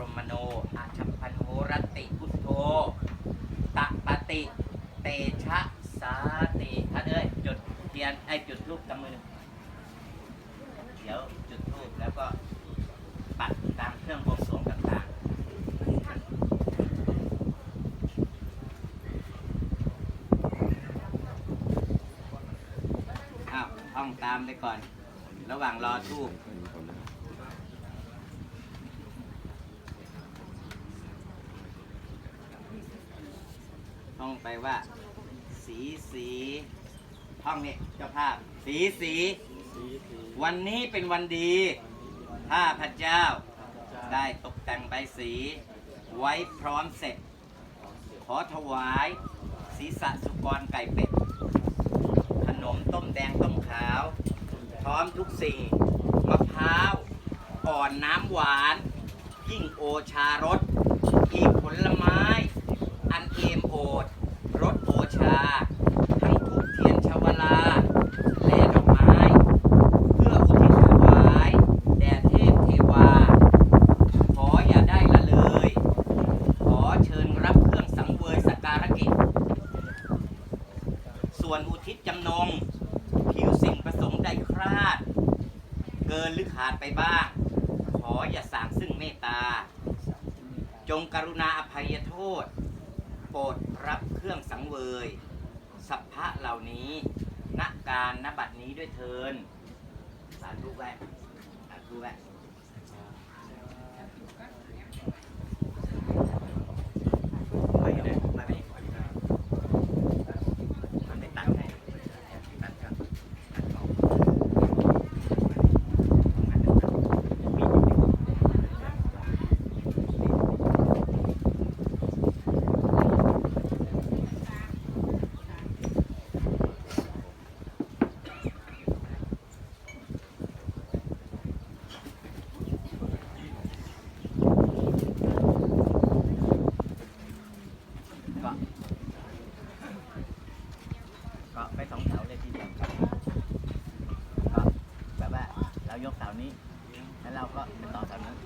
รหมโนอาชัมพันโหรติพุทโธตะปฏิเตชะสาติท่านเอ้ยจุดเทียนไอจุดรูปกำมือเดี๋ยวจุดรูปแล้วก็ปัดตามเครื่องบวงสรวงต่างๆอ้าวท่องตามไปก่อน ระหว่างรอทูบ ท่อง ไปว่า สีสีท่องนี่เจ้าภาพ สีสี วันนี้เป็นวันดีข้าพระเจ้า ได้ตกแต่งใบสี ไว้พร้อมเสร็จ ขอถวาย ศีรษะสุกรไก่เป็ด ขนมต้มแดงต้มขาว พร้อมทุกสิ่งมะพร้าวอ่อนน้ำหวาน ยิ่งโอชารสอีกผลไม้ อันเอมโอดา ทั้งถูกเทียนชาวลา และดอกไม้ เพื่ออุทิศถวายแด่เทพเทวา ขออย่าได้ละเลย ขอเชิญรับเครื่องสังเวยสกการะกิจ ส่วนอุทิศจำนง ผิวสิ่งประสงค์ใดคราด เกินหรือขาดไปบ้าง ขออย่าสร้างซึ่งเมตตา จงกรุณาอภัยโทษ โปรดรับเครื่องสังเวย สัพพะเหล่านี้ณการณบัดนี้ด้วยเทิน สาธุแวะสาธุแวะไปกันเลยมาไปมันไม่ตัดให้ตัดครับตัดออกเกาะเกาะไปสองแถวเลยทีเดียวเกาะแบบว่าเรายกเสานี้ แล้วเราก็ไปต่อเสานั้น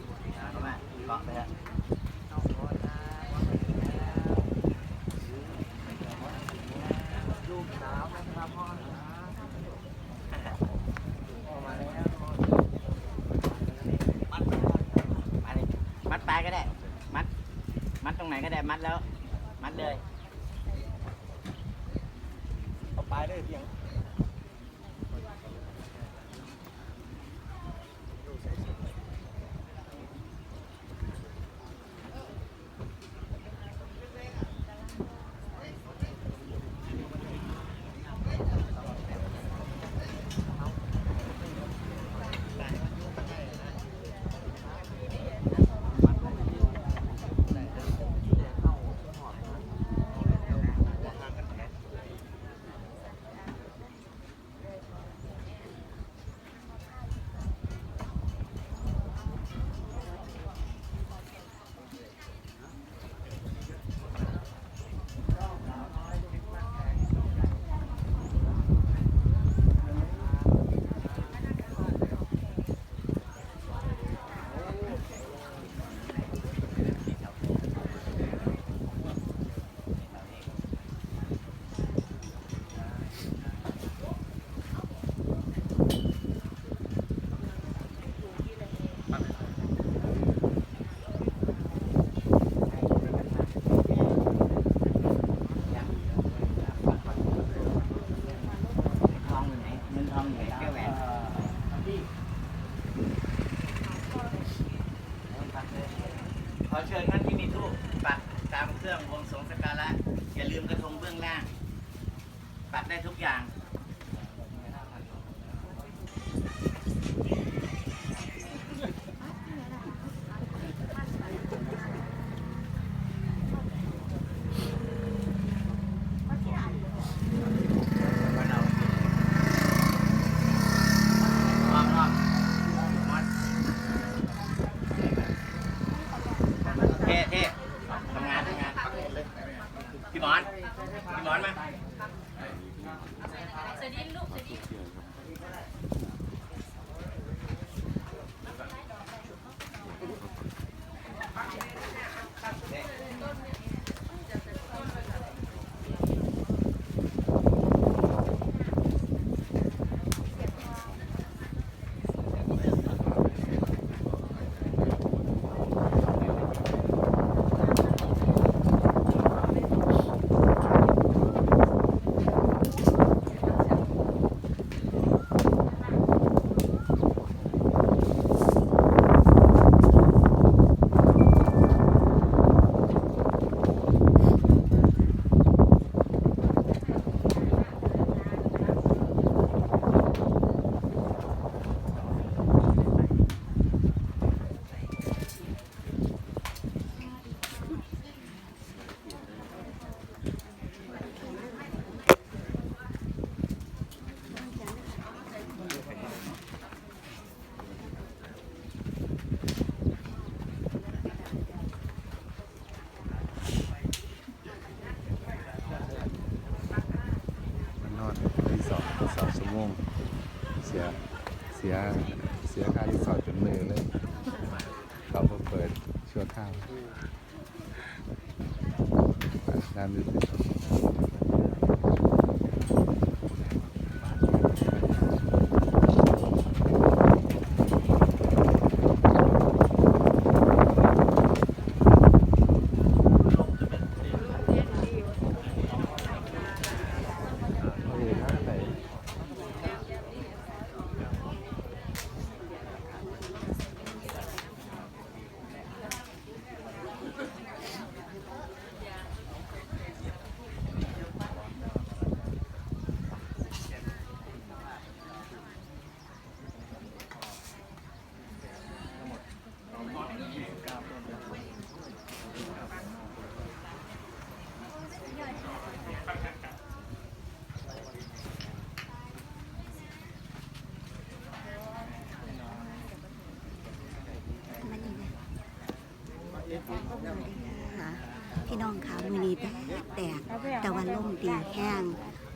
เพราะว่าเกาะไปเถอะลูกสาวนะครับพ่อมัดมัดปลายก็ได้ มัด มัดตรงไหนก็ได้ มัดแล้ว มัดเลยเอาปลายได้เพียง ร้อนไหมอนพี่หมอนมา สวัสดีลูกสวัสดี ยเสียค่ารีสอร์ทจนมือเลยเขามาเปิดชั่วข้าว น้ำดูสินี่ข้างไหน มันนี่นะค่ะพี่น้องค่ะมือนี้แดดแดด แต่วันล่มดีแห้ง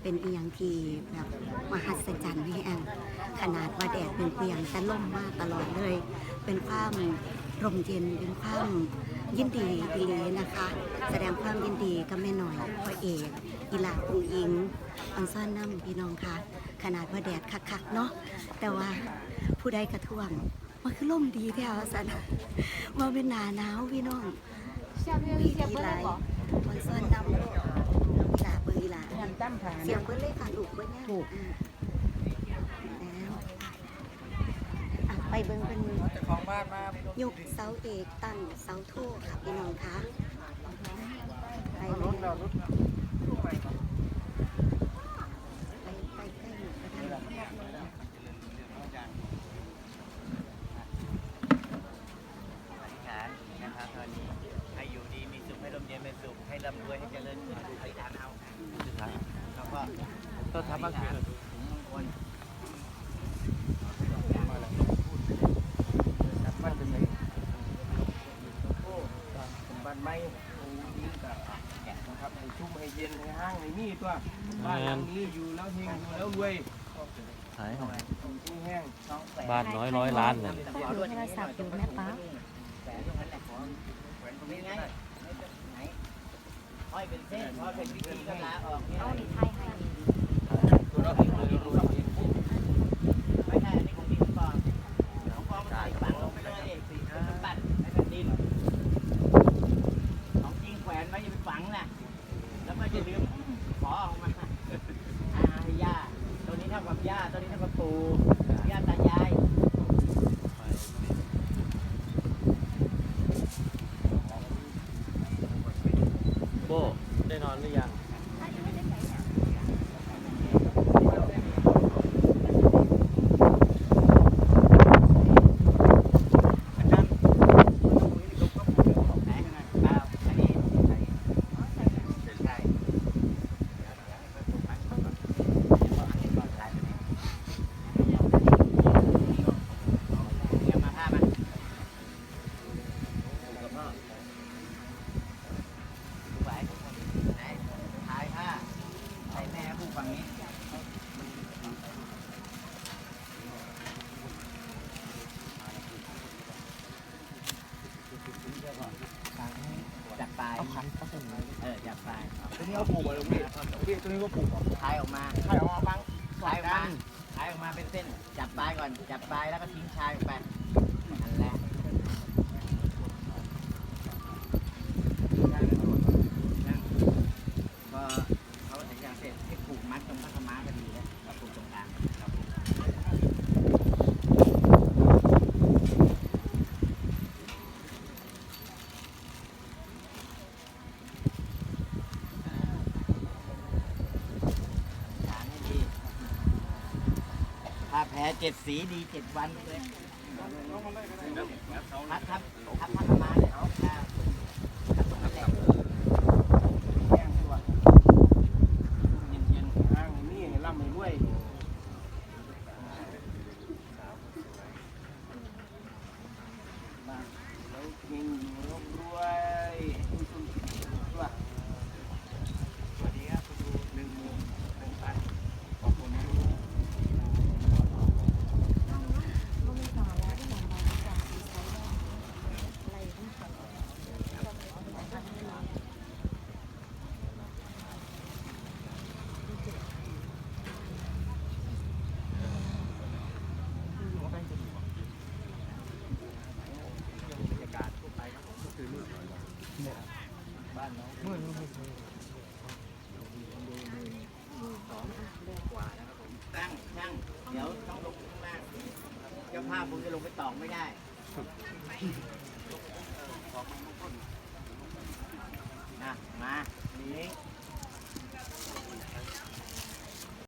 เป็นเอียงที่แบบมหัศจรรย์แห้งขนาดว่าแดดเป็นเอียงแต่ล่มมากตลอดเลย เป็นความร่มเย็นเป็นความยินดีดีนะคะ แสดงความยินดีกับแม่หน่อยพ่อเอกอีลาปุงอิงอังซ่อนน้ำพี่น้องคะขนาดว่าแดดคักๆเนาะแต่ว่าผู้ใดกระท่วงมันคือล่มดีแถวสันมาเป็นหนาหนาวพี่น้องพี่ดีหลายอังซ่อนามฐานเสียงเบิ้ลเลยค่ะถูกเบิ้ลเนี่ยถูกไปเบิ้งเป็นของยุกเสาเอกตั้งเสาทู่ค่ะพี่น้องคะไปรถเรารถ นะครับให้ชุ่มให้เย็นให้ห้างให้มีตัวบ้านหลังนี้อยู่แล้วเฮงอยู่แล้วรวยหายมีแห้งบ้านน้อยร้อยล้านน่ะโทรศัพท์อยู่แม่ป๊าแขวนตรงนั้นแหละขอแขวนตรงนี้ไงไหนห้อยเป็นเส้นพอเป็นพิธีก็ลาออกเนี่ยเอาหนีไทยให้ ตัวเราเองเลยรวย ไม่ใช่อันนี้ของดินก่อนของกองมันใส่ฝังลงไปเลยสี่สมบัติในแผ่นดิน ของจริงแขวนไว้อย่าไปฝังนะแล้วก็อย่าลืมขอออกมาอาให้ย่าตัวนี้เท่ากับย่าตัวนี้เท่ากับปู่ย่าตายาย โบได้นอนหรือยัง ไหนเปล่าอันนี้ใส่ใช่เดี๋ยวมาผ้ามากับพ่อดูไหวไหนถ่ายผ้าให้แม่ผู้ฝั่งนี้ จับปลายเออจับปลายตัวนี้เอาปลูกอะไรพี่พี่ตัวนี้ก็ปลูกคลายออกมาใครเอามาฟังคลายออกมาคลายออกมาเป็นเส้น จับปลายก่อน จับปลายแล้วก็ทิ้งชายออกไป นั่นแหละก็เขาถึงอย่างเสร็จให้ผูกมัดตรงพักม้าพอดีแล้วก็ผูกตรงกลางครับผมฐานให้ดี ถ้าแพ้ เจ็ดสีดีเจ็ดวันเลยทับทับ ตั้งตั้งเดี๋ยวต้องลงข้าเจ้าภาพผมจะลงไปตอกไม่ได้นต้ะมานี่